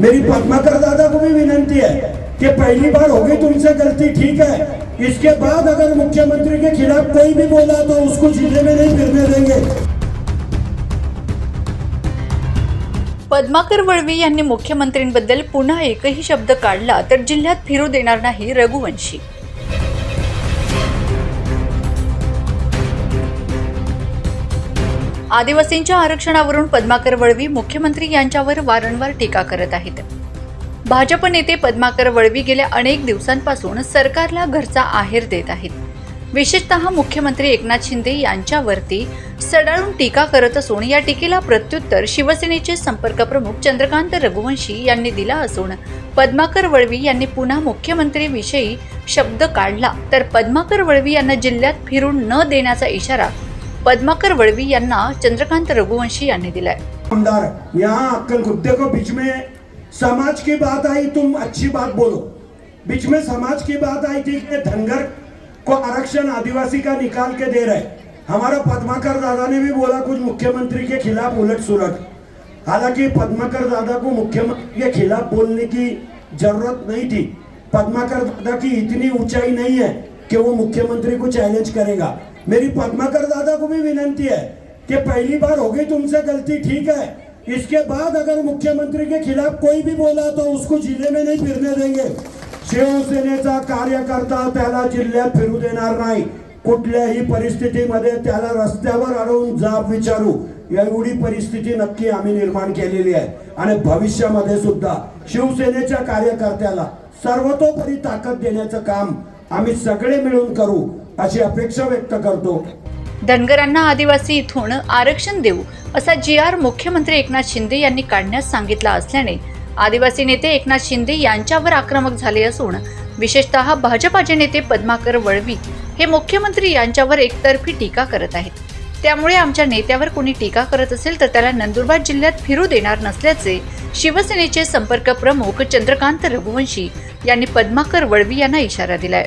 मेरी पद्माकर दादा को भी विनंती है कि पहली बार होगी तुमसे गलती ठीक है। इसके बाद अगर मुख्यमंत्री के खिलाफ कोई भी बोला तो उसको जिले में नहीं फिरने देंगे। पद्माकर वळवी यांनी मुख्यमंत्र्यांबद्दल पुन्हा एकही शब्द काढला तर जिल्ह्यात फिरू देणार नाही रघुवंशी। आदिवासींच्या आरक्षणावरून पद्माकर वळवी मुख्यमंत्री यांच्यावर वारंवार टीका करत आहेत. भाजप नेते पद्माकर वळवी गेल्या अनेक दिवसांपासून सरकारला घरचा आहेर देत आहेत. विशेषतः मुख्यमंत्री एकनाथ शिंदे यांच्यावरती सडाळून टीका करत असून या टीकेला प्रत्युत्तर शिवसेनेचे संपर्क प्रमुख चंद्रकांत रघुवंशी यांनी दिला असून पद्माकर वळवी यांनी पुन्हा मुख्यमंत्रीविषयी शब्द काढला. तर पद्माकर वळवी यांना जिल्ह्यात फिरून न देण्याचा इशारा पद्माकर यांना चंद्रकांत रघुवंशी यहाँ अक्कल कुत्ते को बीच में समाज की बात आई, तुम अच्छी बात बोलो। बीच में समाज की बात आई थी कि धनगर को आरक्षण आदिवासी का निकाल के दे रहे। हमारा पद्माकर दादा ने भी बोला, कुछ मुख्यमंत्री के खिलाफ उलट सुलट। हालाँकि पद्माकर दादा को मुख्यमंत्री के खिलाफ बोलने की ज़रूरत नहीं थी। पद्माकर दादा की इतनी ऊंचाई नहीं है कि वो मुख्यमंत्री को चैलेंज करेगा। मेरी पद्माकर दादा को भी विनंती है कि पहली बार होगी तुमसे गलती ठीक है? इसके बाद अगर मुख्यमंत्री के खिलाफ कोई भी बोला तो उसको जिले में नहीं फिरने देंगे। शिवसेनेचा कार्यकर्ता त्याला जिल्ह्यात फिरू देणार नाही। कुठल्याही परिस्थितीमध्ये त्याला रस्त्यावर अडवून जाब विचारू. एवढी परिस्थिती नक्की आम्ही निर्माण केलेली आहे. आणि भविष्यामध्ये सुद्धा शिवसेनेच्या कार्यकर्त्याला सर्वतोपरी ताकद देण्याचं काम आम्ही सगळे मिळून करू. अशी अपेक्षा व्यक्त करतो. धनगरांना आदिवासी इथून आरक्षण देऊ असा जी आर मुख्यमंत्री एकनाथ शिंदे यांनी काढण्यास सांगितला असल्याने आदिवासी नेते एकनाथ शिंदे यांच्यावर आक्रमक झाले असून विशेषतः भाजपाचे नेते पद्माकर वळवी हे मुख्यमंत्री यांच्यावर एकतर्फी टीका करत आहेत. त्यामुळे आमच्या नेत्यावर कोणी टीका करत असेल तर त्याला नंदुरबार जिल्ह्यात फिरू देणार नसल्याचे शिवसेनेचे संपर्क प्रमुख चंद्रकांत रघुवंशी यांनी पद्माकर वळवी यांना इशारा दिलाय.